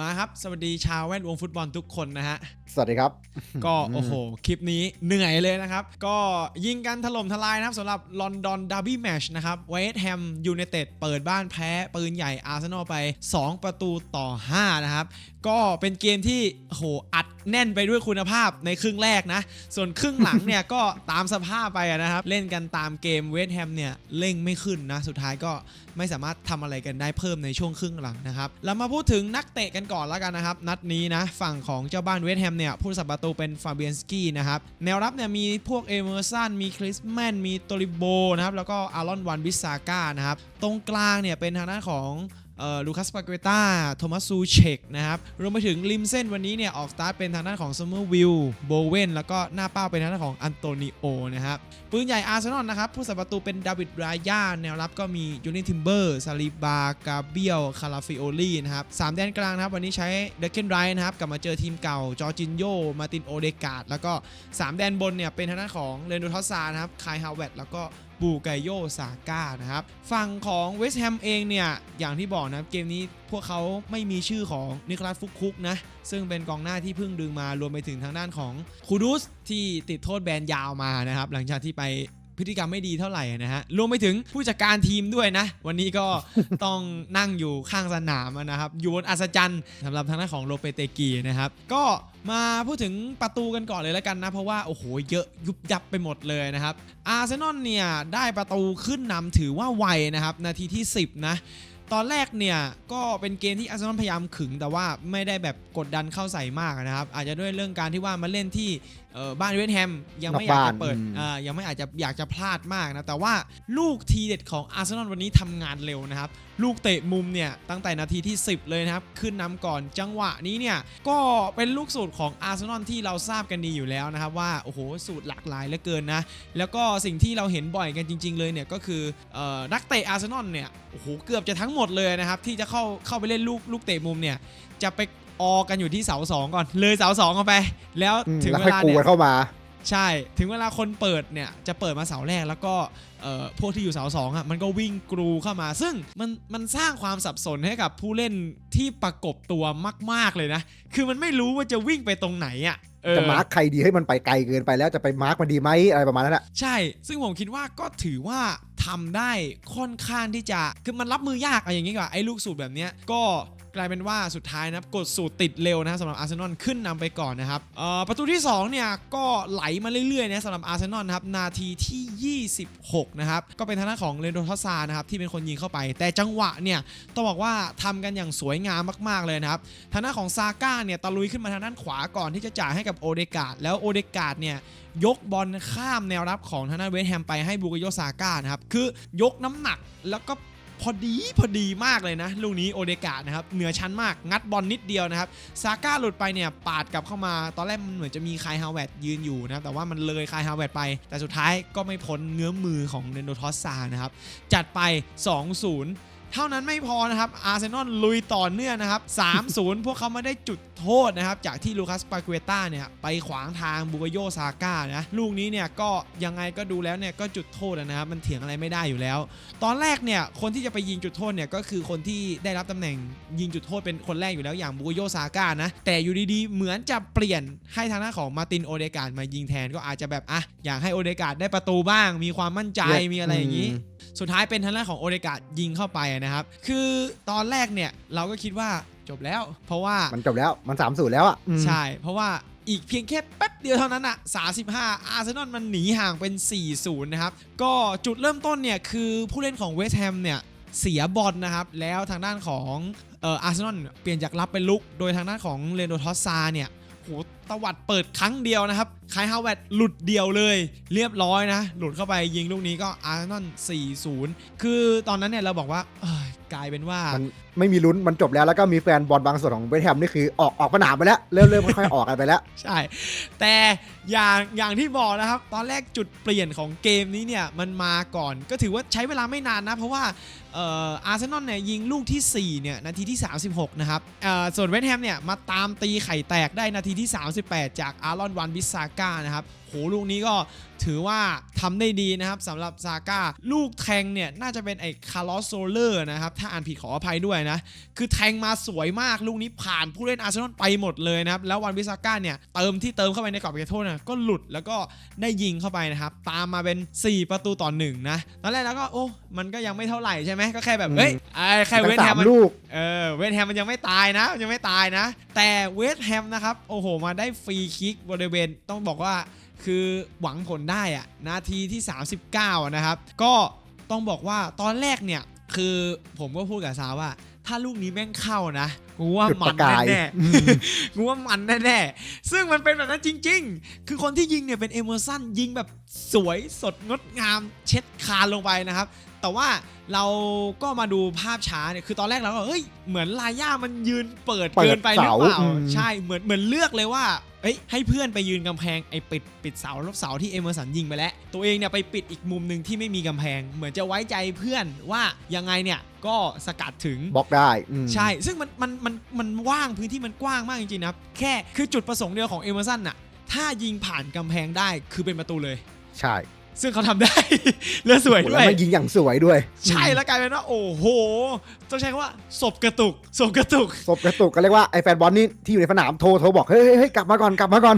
มาครับ สวัสดีชาวแวดวงฟุตบอลทุกคนนะฮะ สวัสดีครับ ก็โอ้โห คลิปนี้เหนื่อยเลยนะครับ ก็ยิงกันถล่มทลายนะครับสำหรับลอนดอนดาร์บี้แมชนะครับเวสต์แฮมยูไนเต็ดเปิดบ้านแพ้ ปืนใหญ่อาร์เซนอลไป 2 ประตูต่อ 5 นะครับ ก็เป็นเกมที่โอ้โหอัดแน่นไปด้วยคุณภาพในครึ่งแรกนะ ส่วนครึ่งหลังเนี่ย ก็ตามสภาพไปอะนะครับ เล่นกันตามเกมเวสต์แฮมเนี่ยเร่งไม่ขึ้นนะสุดท้ายก็ไม่สามารถทำอะไรกันได้เพิ่มในช่วงครึ่งหลังนะครับเรามาพูดถึงนักเตะกันก่อนแล้วกันนะครับ นัดนี้นะ ฝั่งของเจ้าบ้านเวสต์แฮมเนี่ยผู้สับประตูเป็นฟาเบียนสกี้นะครับ แนวรับเนี่ยมีพวกเอเมอร์สันมีคริสแมนมีโตริโบนะครับแล้วก็อารอนวันบิสซาก้านะครับตรงกลางเนี่ยเป็นทางด้านของ ลูคัสปาเกเตาโทมัสซูเชกนะครับรวมไปถึงริมเส้นวันนี้เนี่ยออกสตาร์ทเป็นทางด้านของซัมเมอร์วิลโบเวนแล้วก็หน้าเป้าเป็นทางด้านของอันโตนิโอนะครับปืนใหญ่อาร์เซนอลนะครับผู้สัประตูเป็นดาวิดรายาแนวรับก็มียูนิทิมเบอร์ซาลิบากาเบียลคาราฟิโอลีนะครับสามแดนกลางนะครับวันนี้ใช้เดคเกนไรนะครับกลับมาเจอทีมเก่าจอร์จินโยมาตินโอเดกาดแล้วก็ 3 แดนบนเนี่ยเป็นทางด้านของเรนโดทอสซานะครับคายฮาวเวตแล้วก็ บูไกโยซาก้านะครับฝั่งของเวสต์แฮมเองเนี่ย อย่างที่บอกนะครับเกมนี้พวกเขาไม่มีชื่อของนิคลัสฟุกคุกนะ ซึ่งเป็นกองหน้าที่เพิ่งดึงมารวมไปถึงทางด้านของคูดุสที่ติดโทษแบนยาวมานะครับ หลังจากที่ไป พฤติกรรมไม่ดีเท่าไหร่นะฮะรวมไปถึงผู้จัดการทีมด้วยนะ วันนี้ก็ต้องนั่งอยู่ข้างสนามนะครับ อยู่บนอัศจรรย์สำหรับทางด้านของโลเปเตกีนะครับ ก็มาพูดถึงประตูกันก่อนเลยแล้วกันนะ เพราะว่า โอ้โห เยอะยุบยับไปหมดเลยนะครับอาร์เซนอลเนี่ย ได้ประตูขึ้นนำถือว่าไวนะครับ นาทีที่ 10 นะ ตอนแรกเนี่ยก็เป็นเกมที่อาร์เซนอลพยายามขึง แต่ว่าไม่ได้แบบกดดันเข้าใส่มากนะครับ อาจจะด้วยเรื่องการที่ว่ามาเล่นที่เอ่อบ้านเวสต์แฮมยังไม่อยากจะเปิดนอกบ้านอืมอ่ายังไม่อาจจะอยากจะพลาดมากนะแต่ว่าลูกทีเด็ดของอาร์เซนอลวันนี้ทำงานเร็วนะครับลูกเตะมุมเนี่ยตั้งแต่นาทีที่ 10 เลยนะครับ ขึ้นนำก่อนจังหวะนี้เนี่ย ก็เป็นลูกสูตรของอาร์เซนอลที่เราทราบกันดีอยู่แล้วนะครับว่า โอ้โห สูตรหลากหลายเหลือเกินนะ แล้วก็สิ่งที่เราเห็นบ่อยกันจริง ๆ เลยเนี่ย ก็คือออนักเตะอาร์เซนอลเนี่ยโอ้โหเกือบจะทั้งหมดเลยนะครับ ที่จะเข้าเข้าไปเล่นลูกลูกเตะมุมเนี่ยจะไปออกันอยู่ที่เสาสองก่อนเลยเสาสองเข้าไป แล้วถึงเวลาเนี่ยเข้ามา ใช่ถึงเวลาคนเปิดเนี่ยจะเปิดมาเสาแรกแล้วก็เอ่อพวกที่อยู่เสาสองอะมันก็วิ่งกรูเข้ามา ซึ่งมันมันสร้างความสับสนให้กับผู้เล่นที่ประกบตัวมาก ๆเลยนะ คือมันไม่รู้ว่าจะวิ่งไปตรงไหนอะเออจะมาร์คใครดีให้มันไปไกลเกินไปแล้วจะไปมาร์คมันดีไหมอะไรประมาณนั้นแหละใช่ ซึ่งผมคิดว่าก็ถือว่าทำได้ค่อนข้างที่จะคือมันรับมือยากอะไรอย่างงี้กว่าไอ้ลูกสูตรแบบเนี้ยก็ กลายเป็นว่าสุดท้ายนะครับกดสูตรติดเร็วนะสำหรับอาร์เซนอลขึ้นนำไปก่อนนะครับประตูที่2เนี่ยก็ไหลมาเรื่อยๆนะสำหรับอาร์เซนอลนะครับนาทีที่ 26 นะครับก็เป็นทางด้านของเรนโดทอซานะครับที่เป็นคนยิงเข้าไป แต่จังหวะเนี่ยต้องบอกว่าทำกันอย่างสวยงามมากๆเลยนะครับทางด้านของซาก้าเนี่ยตะลุยขึ้นมาทางด้านขวาก่อนที่จะจ่ายให้กับโอเดกาดแล้วโอเดกาดเนี่ยยกบอลข้ามแนวรับของทางด้านเวสแฮมไปให้บูกโยซาก้านะครับคือยกน้ำหนักแล้วก็ พอดีพอดีมากเลยนะ ลูกนี้โอเดกานะครับเหนือชั้นมากงัดบอลนิดเดียวนะครับซาก้าหลุดไปเนี่ยปาดกลับเข้ามาตอนแรกมันเหมือนจะมีคายฮาวเวตยืนอยู่นะครับแต่ว่ามันเลยคายฮาวเวตไป แต่สุดท้ายก็ไม่พ้นเงื้อมือของเดนโดทอสซานะครับจัดไป 2-0 เท่านั้นไม่พอนะครับอาร์เซนอลลุยต่อเนื่องนะครับ3-0 พวกเขามาได้จุดโทษนะครับ จากที่ลูคัสปาเกเต้าเนี่ยไปขวางทางบูกโยซาก้านะลูกนี้เนี่ยก็ยังไงก็ดูแล้วเนี่ยก็จุดโทษนะครับ มันเถียงอะไรไม่ได้อยู่แล้ว ตอนแรกเนี่ยคนที่จะไปยิงจุดโทษเนี่ยก็คือคนที่ได้รับตำแหน่งยิงจุดโทษเป็นคนแรกอยู่แล้วอย่างบูกโยซาก้านะแต่อยู่ดีๆ เหมือนจะเปลี่ยนให้ทางด้านของมาร์ตินโอเดการ์ดมายิงแทนก็อาจจะแบบอะอยากให้โอเดการ์ดได้ประตูบ้าง มีความมั่นใจมีอะไรอย่างนี้ สุดท้ายเป็นทางด้านของโอเดกาดยิงเข้าไปนะครับ คือตอนแรกเนี่ยเราก็คิดว่าจบแล้ว เพราะว่ามันจบแล้วมันสามสูตรแล้วอะอืมใช่ เพราะว่าอีกเพียงแค่แป๊บเดียวเท่านั้นอะ35 อาร์เซนอลมันหนีห่างเป็น 4-0 นะครับ ก็จุดเริ่มต้นเนี่ยคือผู้เล่นของเวสต์แฮมเนี่ยเสียบอลนะครับ แล้วทางด้านของเอ่ออาร์เซนอลเปลี่ยนจากรับเป็นลุก โดยทางด้านของเรนโดทอสซาเนี่ยโหตวัดเปิดครั้งเดียวนะครับคายฮาวเวตหลุดเดียวเลย เรียบร้อยนะ หลุดเข้าไปยิงลูกนี้ก็อาร์เซนอล4-0 คือตอนนั้นเนี่ยเราบอกว่าเอ้ยกลายเป็นว่ามันไม่มีลุ้นมันจบแล้วแล้วก็มีแฟนบอลบางส่วนของเวสต์แฮมนี่คือออกออกสนามไปแล้ว เริ่มเริ่มค่อยๆออกกันไปแล้ว ใช่ แต่อย่างอย่างที่บอกนะครับ ตอนแรกจุดเปลี่ยนของเกมนี้เนี่ยมันมาก่อน ก็ถือว่าใช้เวลาไม่นานนะ เพราะว่าเอ่ออาร์เซนอลเนี่ยยิงลูกที่ 4 เนี่ย นาทีที่ 36 นะครับเอ่อส่วนเวสต์แฮมเนี่ยมาตามตีไข่แตกได้นาทีที่38จากอารอนวันบิสซาก้านะครับ หลูกนี้ก็ถือว่าทำได้ดีนะครับสำหรับซาก้าลูกแทงเนี่ยน่าจะเป็นไอ้คาร์ลอสโซเลอร์นะครับถ้าอ่านผิดขออภัยด้วยนะ คือแทงมาสวยมากลูกนี้ผ่านผู้เล่นอาร์เซนอลไปหมดเลยนะครับแล้ววันวิสาก้าเนี่ยเติมที่เติมเข้าไปในกรอบเขตโทษนะก็หลุดแล้วก็ได้ยิงเข้าไปนะครับตามมาเป็น 4 ประตูต่อหนึ่งนะตอนแรกแล้วก็โอ้มันก็ยังไม่เท่าไหร่ใช่ไหมก็แค่แบบอืมเฮ้ยไอ้แค่เวทั้ทงแฮสามมมันลูกเออเวทแฮมมันยังไม่ตายนะมันยังไม่ตายนะ แต่เวทแฮมนะครับโอ้โหมาได้ฟรีคิกบริเวณต้องบอกว่า คือหวังผลได้อะนาทีที่ 39อะนะครับ ก็ต้องบอกว่าตอนแรกเนี่ย คือผมก็พูดกับซาว่า ถ้าลูกนี้แม่งเข้านะกูว่าจุดมัประนกายแน่อืมๆกูว่ามันแน่ๆซึ่งมันเป็นแบบนั้นจริง ๆ คือคนที่ยิงเนี่ยเป็นเอเมอร์สันยิงแบบสวยสดงดงามเช็ดคานลงไปนะครับ แต่ว่าเราก็มาดูภาพช้าเนี่ยคือตอนแรกเราก็เฮ้ยเหมือนลาย่ามันยืนเปิดเปิดเกินไปหรือเปล่าเสาอืมใช่เหมือนเหมือนเลือกเลยว่าเอ้ยให้เพื่อนไปยืนกำแพงไอ้ปิดปิดเสาลบเสาที่เอเมอร์สันยิงไปแล้ว ตัวเองเนี่ยไปปิดอีกมุมหนึ่งที่ไม่มีกำแพง เหมือนจะไว้ใจเพื่อนว่ายังไงเนี่ยก็สกัดถึงบล็อกได้อืมใช่ ซึ่งมันมันมันมันว่างพื้นที่มันกว้างมากจริงๆนะครับแค่คือจุดประสงค์เดียวของเอเมอร์สันน่ะถ้ายิงผ่านกำแพงได้คือเป็นประตูเลย ใช่ ซึ่งเขาทำได้และสวยด้แล้ววย มันยิงอย่างสวยด้วยใช่แล้วกลายเป็นว่า โอ้โห ต้องใช้คำว่าศพกระตุกศพกระตุก ศพกระตุกก็เรียกว่าไอ้แฟนบอลนี่ที่อยู่ในสนามโทรโทรบอกเฮ้ยเฮ้ยเฮ้ยกลับมาก่อนกลับมาก่อน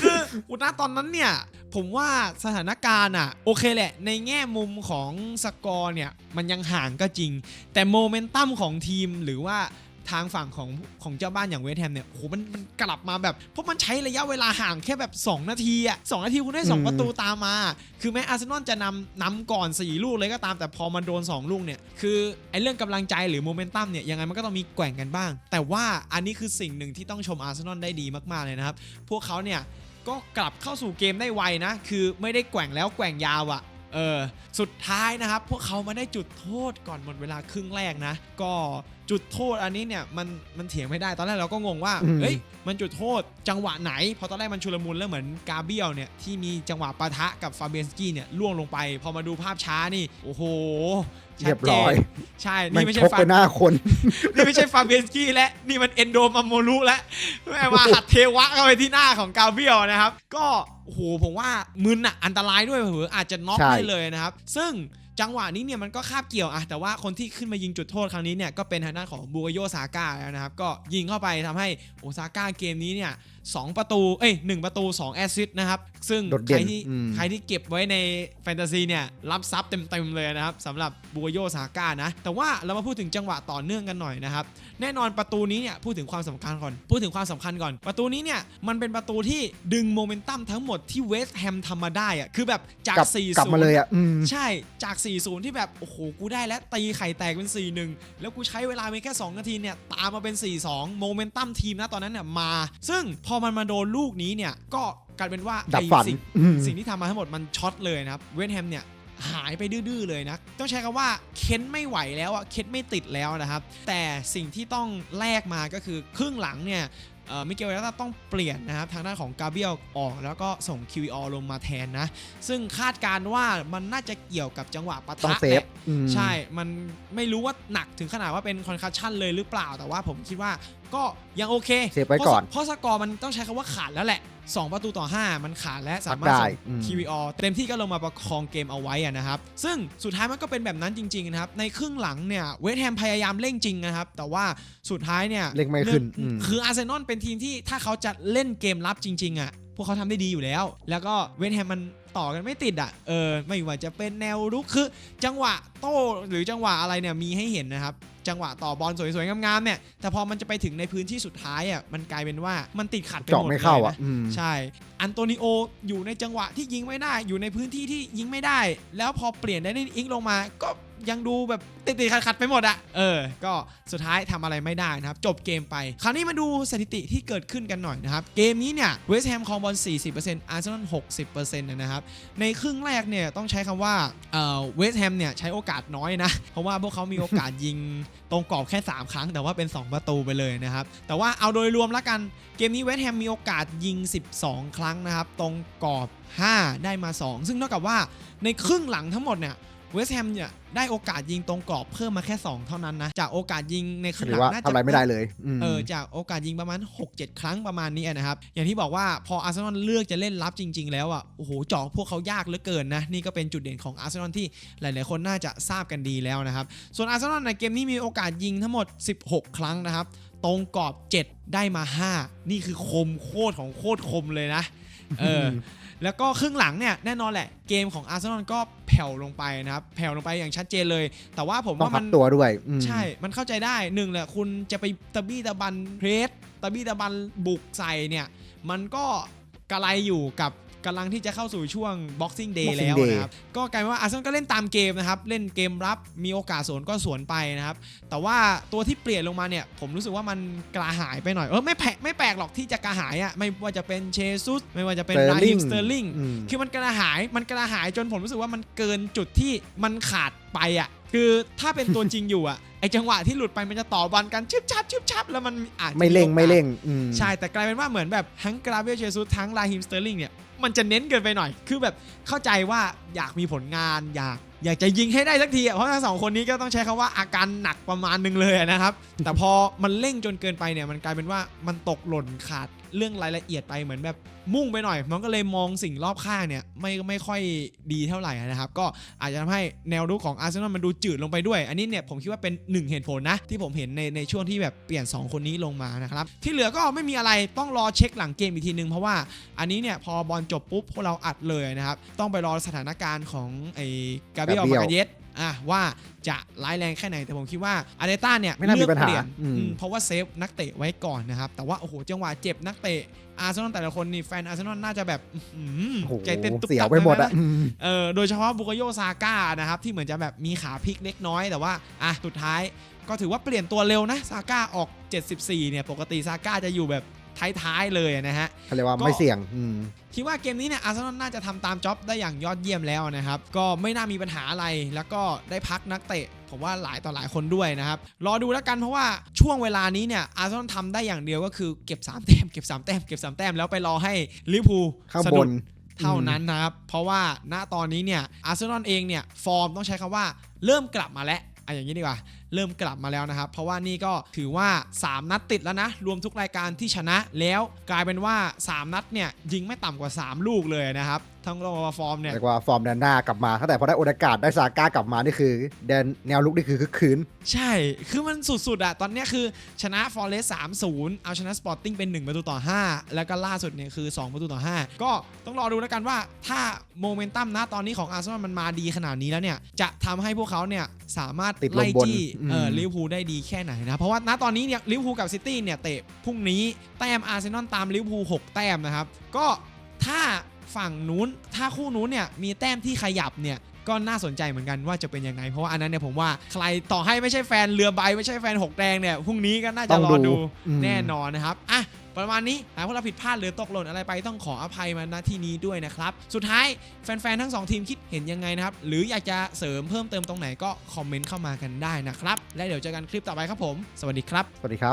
คืออุณาตอนนั้นเนี่ย ผมว่าสถานการณ์อะ โอเคแหละ ในแง่มุมของสกอร์เนี่ย มันยังห่างก็จริง แต่โมเมนตัมของทีมหรือว่า ทางฝั่งของของเจ้าบ้านอย่างเวสต์แฮมเนี่ยโอ้โหมันมันกลับมาแบบเพราะมันใช้ระยะเวลาห่างแค่แบบ 2 นาทีอะสนาทีคุณได้อืม2ประตูตามมา คือแม้อาร์เซนอลจะนำนำก่อน 4 ลูกเลยก็ตามแต่พอมันโดน 2 ลูกเนี่ย คือไอ้เรื่องกำลังใจหรือโมเมนตัมเนี่ยยังไงมันก็ต้องมีแกว่งกันบ้าง แต่ว่าอันนี้คือสิ่งหนึ่งที่ต้องชมอาร์เซนอลได้ดีมากๆเลยนะครับ พวกเขาเนี่ยก็กลับเข้าสู่เกมได้ไวนะ คือไม่ได้แกว่งแล้วแกว่งยาวอะ่ะเออสุดท้ายนะครับ พวกเขามาได้จุดโทษก่อนหมดเวลาครึ่งแรกนะ ก็ จุดโทษอันนี้เนี่ยมันมันเถียงไม่ได้ตอนแรกเราก็งงว่าอืม เฮ้ยมันจุดโทษจังหวะไหนพอตอนแรกมันชุลมุนแล้วเหมือนกาเบียลเนี่ยที่มีจังหวะปะทะกับฟาเบนสกี้เนี่ยล่วงลงไป พอมาดูภาพช้านี่ โอ้โหชัเรีดยบเจร้อนยใช่มันนี่ไม่ชใช่กฟา ไปหน้าคน นี่ไม่ใช่ฟาเบียนสกี้และนี่มันเอนโดมาโมรุและแม่มาหัดเทวะเข้าไปที่หน้าของกาเบียลนะครับ ก็โอ้โหผมว่ามึนอะอันตรายด้วยเผื่ออาจจะน็อกใช่ ได้เลยนะครับ ซึ่ง จังหวะนี้เนี่ยมันก็คาบเกี่ยวอะแต่ว่าคนที่ขึ้นมายิงจุดโทษครั้งนี้เนี่ยก็เป็นทางด้านของบูโกโยซาก้าแล้วนะครับก็ยิงเข้าไปทำให้โอซาก้าเกมนี้เนี่ย สองประตู เอ้ยหนึ่งประตู 2 แอสซิสต์นะครับ ซึ่งโดดใคเด่รนที่อืมใครที่เก็บไว้ในแฟนตาซีเนี่ย รับซับเต็มๆเลยนะครับสำหรับบูโกโยซาก้านะ แต่ว่าเรามาพูดถึงจังหวะต่อเนื่องกันหน่อยนะครับ แน่นอนประตูนี้เนี่ย พูดถึงความสำคัญก่อน พูดถึงความสำคัญก่อน ประตูนี้เนี่ย มันเป็นประตูที่ดึงโมเมนตัมทั้งหมดที่เวสต์แฮมทำมาได้อะคือแบบจากกลับ4กลับมาเลยอะอืมใช่จาก4-0ที่แบบโอ้โหกูได้แล้วตีไข่แตกเป็น4-1แล้วกูใช้เวลาเพียงแค่ 2 นาทีเนี่ยตามมาเป็น4-2โมเมนตัมทีมนะตอนนั้นเนี่ยมา ซึ่งพอมันมาโดนลูกนี้เนี่ยก็กลายเป็นว่าดับไอ้ฝันสิ่งอืม สิ่งที่ทำมาทั้งหมดมันช็อตเลยนะครับเวสต์แฮมเนี่ยหายไปดื้อๆเลยนะ ต้องใช้คำว่าเค้นไม่ไหวแล้วอะเค้นไม่ติดแล้วนะครับ แต่สิ่งที่ต้องแลกมาก็คือครึ่งหลังเนี่ยเอ่อมิเกลเวลาต้องเปลี่ยนนะครับ ทางด้านของกาเบียลออก แล้วก็ส่ง QEO ลงมาแทนนะ ซึ่งคาดการณ์ว่ามันน่าจะเกี่ยวกับจังหวะปะต้องทะเซแหฟละ อืม ใช่ มันไม่รู้ว่าหนักถึงขนาดว่าเป็นคอนคัชชันเลยหรือเปล่า แต่ว่าผมคิดว่าก็ยังโอเคเซฟไว้ก่อน เพราะสกอร์มันต้องใช้คำว่าขาดแล้วแหละ 2 ประตูต่อ 5 มันขาดและสามารถได้ส่งอืม QVR เต็มที่ก็ลงมาประคองเกมเอาไว้อะนะครับ ซึ่งสุดท้ายมันก็เป็นแบบนั้นจริงๆนะครับ ในครึ่งหลังเนี่ยเวสต์แฮมพยายามเร่งจริงนะครับ แต่ว่าสุดท้ายเนี่ยเร่งไม่ขึ้นเรื่องอืมคืออาร์เซนอลเป็นทีมที่ถ้าเขาจะเล่นเกมรับจริง ๆอะพวกเขาทำได้ดีอยู่แล้ว แล้วก็เวสต์แฮมมันต่อกันไม่ติดอะ เออ ไม่ว่าจะเป็นแนวรุกคือ จังหวะโต้หรือจังหวะอะไรเนี่ยมีให้เห็นนะครับ จังหวะต่อบอลสวยๆงามๆเนี่ยแต่พอมันจะไปถึงในพื้นที่สุดท้ายอะมันกลายเป็นว่ามันติดขัดไปหเจาะมดไม่เข้าลยอะนะอืมใช่ อันโตนิโออยู่ในจังหวะที่ยิงไม่ได้ อยู่ในพื้นที่ที่ยิงไม่ได้ แล้วพอเปลี่ยนได้ในอิงลงมาก็ ยังดูแบบติดๆขัดๆไปหมดอะเออ ก็สุดท้ายทำอะไรไม่ได้นะครับ จบเกมไป คราวนี้มาดูสถิติที่เกิดขึ้นกันหน่อยนะครับ เกมนี้เนี่ยเวสต์แฮมครองบอล 40%อาร์เซนอล 60%นะครับ ในครึ่งแรกเนี่ยต้องใช้คำว่าเอ่อเวสต์แฮมเนี่ยใช้โอกาสน้อยนะ เพราะว่าพวกเขามีโอกาสยิงตรงกรอบแค่ 3 ครั้ง แต่ว่าเป็น 2 ประตูไปเลยนะครับ แต่ว่าเอาโดยรวมแล้วกันเกมนี้เวสต์แฮมมีโอกาสยิง 12 ครั้งนะครับ ตรงกรอบ 5 ได้มา 2 ซึ่งเท่ากับว่าในครึ่งหลังทั้งหมดเนี่ย เวสต์แฮมเนี่ยได้โอกาสยิงตรงกรอบเพิ่มมาแค่ 2 เท่านั้นนะ จากโอกาสยิงในครึ่หงรืหอลัว่างน่าทำจะอะไรไม่ได้เลยมเออจากโอกาสยิงประมาณ 6-7 ครั้งประมาณนี้นะครับ อย่างที่บอกว่าพออาร์เซนอลเลือกจะเล่นรับจริง ๆ แล้วอะโอ้โหเจาะพวกเขายากเหลือเกินนะ นี่ก็เป็นจุดเด่นของอาร์เซนอลที่หลาย ๆ คนน่าจะทราบกันดีแล้วนะครับ ส่วนอาร์เซนอลในเกมนี้มีโอกาสยิงทั้งหมด 16 ครั้งนะครับตรงกรอบ 7 ได้มา 5 นี่คือคมโคตรของโคตรคมเลยนะ เออแล้วก็ครึ่งหลังเนี่ยแน่นอนแหละเกมของอาร์เซนอลก็แผ่วลงไปนะครับแผ่วลงไปอย่างชัดเจนเลย แต่ว่าผมต้องว่าพัมักนตัวด้วยอืมใช่ มันเข้าใจได้หนึ่งแหละคุณจะไปตะบี้ตะบันเพรสตะบี้ตะบันบุกใส่เนี่ย มันก็กระไรอยู่กับ กำลังที่จะเข้าสู่ช่วง Boxing Day Boxing แล้ว Day นะครับ ก็กลายเป็นว่าอาร์เซนอลก็เล่นตามเกมนะครับ เล่นเกมรับมีโอกาสสวนก็สวนไปนะครับ แต่ว่าตัวที่เปลี่ยนลงมาเนี่ย ผมรู้สึกว่ามันกระหายไปหน่อย เออไม่แปลกไม่แปลกหรอกที่จะกระหายอะไม่ว่าจะเป็นเชซุสไม่ว่าจะเป็นราฮิมสเตอร์ลิงอืมคือมันกระหายมันกระหายจนผมรู้สึกว่ามันเกินจุดที่มันขาด ไปอะคือถ้าเป็นตัวจริงอยู่อะไอจังหวะที่หลุดไปมันจะต่อบอลกันชึบชับชึบชับแล้วมันอาจจะไม่เร่งโอกาสไม่เร่งอืมใช่แต่กลายเป็นว่าเหมือนแบบทั้งกราเบียเชซุสทั้งลาฮิมสเตอร์ลิงเนี่ยมันจะเน้นเกินไปหน่อย คือแบบเข้าใจว่าอยากมีผลงานอยากอยากจะยิงให้ได้สักทีอะเพราะทั้งสองคนนี้ก็ต้องใช้คำว่าอาการหนักประมาณหนึงเลยอะนะครับ แต่พอมันเร่งจนเกินไปเนี่ยมันกลายเป็นว่ามันตกหล่นขาด เรื่องรายละเอียดไปเหมือนแบบมุ่งไปหน่อย มันก็เลยมองสิ่งรอบข้างเนี่ยไม่ไม่ค่อยดีเท่าไหร่นะครับ ก็อาจจะทำให้แนวรุกของอาร์เซนอลมันดูจืดลงไปด้วย อันนี้เนี่ยผมคิดว่าเป็นหนึ่งเหตุผลนะ ที่ผมเห็นในในช่วงที่แบบเปลี่ยน 2 คนนี้ลงมานะครับ ที่เหลือก็ไม่มีอะไรต้องรอเช็คหลังเกมอีกทีนึง เพราะว่าอันนี้เนี่ยพอบอลจบปุ๊บพวกเราอัดเลยนะครับต้องไปรอสถานการณ์ของไอ้กาเบรียล Gabriel มากาเยส อะว่าจะร้ายแรงแค่ไหน แต่ผมคิดว่าอาร์เตต้าเนี่ยไม่น่ามีเลือกปัญหาเปลี่ยนอืมอืมเพราะว่าเซฟนักเตะไว้ก่อนนะครับ แต่ว่าโอ้โหจังหวะเจ็บนักเตะอาร์เซนอลแต่ละคนนี่แฟนอาร์เซนอลน่าจะแบบอื้อหือโอ้โหใจเต้นตุ๊บเสียตัวบไปหมดเลยอะนะอืมเออโดยเฉพาะบุกโยซาก้านะครับ ที่เหมือนจะแบบมีขาพลิกเล็กน้อยแต่ว่าอะสุดท้ายก็ถือว่าเปลี่ยนตัวเร็วนะซาก้าออก 74 เนี่ย ปกติซาก้าจะอยู่แบบ ท้ายๆเลยนะฮะเขาเรียกว่าก็ไม่เสี่ยงอืมคิดว่าเกมนี้เนี่ยอาร์เซนอลน่าจะทำตามจ็อบได้อย่างยอดเยี่ยมแล้วนะครับ ก็ไม่น่ามีปัญหาอะไรแล้วก็ได้พักนักเตะ ผมว่าหลายต่อหลายคนด้วยนะครับ รอดูแล้วกันเพราะว่าช่วงเวลานี้เนี่ยอาร์เซนอลทำได้อย่างเดียวก็คือเก็บ3แต้มเก็บ3แต้มเก็บ3แต้มแล้วไปรอให้ลิเวอร์พูลข้างสะบดุนดเท่านั้นนะครับ เพราะว่าณตอนนี้เนี่ยอาร์เซนอลเองเนี่ยฟอร์มต้องใช้คำว่าเริ่มกลับมาแล้วอะอย่างนี้ดีกว่าเริ่มกลับมาแล้วนะครับ เพราะว่านี่ก็ถือว่า 3 นัดติดแล้วนะ รวมทุกรายการที่ชนะแล้วกลายเป็นว่า 3 นัดเนี่ยยิงไม่ต่ำกว่า 3 ลูกเลยนะครับทั้งรอฟอร์มเนี่ยเรียกว่าฟอร์มแดนหน้ากลับมาตั้งแต่พอได้โอกาสได้ซาก้ากลับมานี่คือแดนแนวลุกนี่คือคึกคืน ใช่ คือมันสุดๆอะตอนเนี้ยคือชนะฟอร์เรส3-0เอาชนะสปอร์ติ้งเป็น 1 ประตูต่อ 5 แล้วก็ล่าสุดเนี่ยคือ 2 ประตูต่อ 5 ก็ต้องรอดูแล้วกันว่าถ้าโมเมนตัมนะตอนนี้ของอาร์เซนอลมันมาดีขนาดนี้แล้วเนี่ยจะทำให้พวกเขาเนี่ยสามารถติดลมไล่บนจี้อืมเออลิเวอร์พูลได้ดีแค่ไหนนะเพราะว่าณตอนนี้เนี่ยลิเวอร์พูลกับซิตี้เนี่ยเตะพรุ่งนี้แต้มอาร์เซนอลตามลิเวอร์พูล6แต้มนะครับก็ถ้าฝั่งนู้นถ้าคู่นู้นเนี่ยมีแต้มที่ขยับเนี่ยก็น่าสนใจเหมือนกันว่าจะเป็นยังไง เพราะว่าอันนั้นเนี่ยผมว่าใครต่อให้ไม่ใช่แฟนเรือใบไม่ใช่แฟนหกแดงเนี่ยพรุ่งนี้ก็น่าจะต้องรอดูดูอืมแน่นอนนะครับอะ ประมาณนี้หากพวกเราผิดพลาดหรือตกหล่นอะไรไปต้องขออภัยมาณที่นี้ด้วยนะครับ สุดท้ายแฟนๆทั้งสองทีมคิดเห็นยังไงนะครับ หรืออยากจะเสริมเพิ่มเติมตรงไหนก็คอมเมนต์เข้ามากันได้นะครับ และเดี๋ยวเจอกันคลิปต่อไปครับผม สวัสดีครับ สวัสดีครับ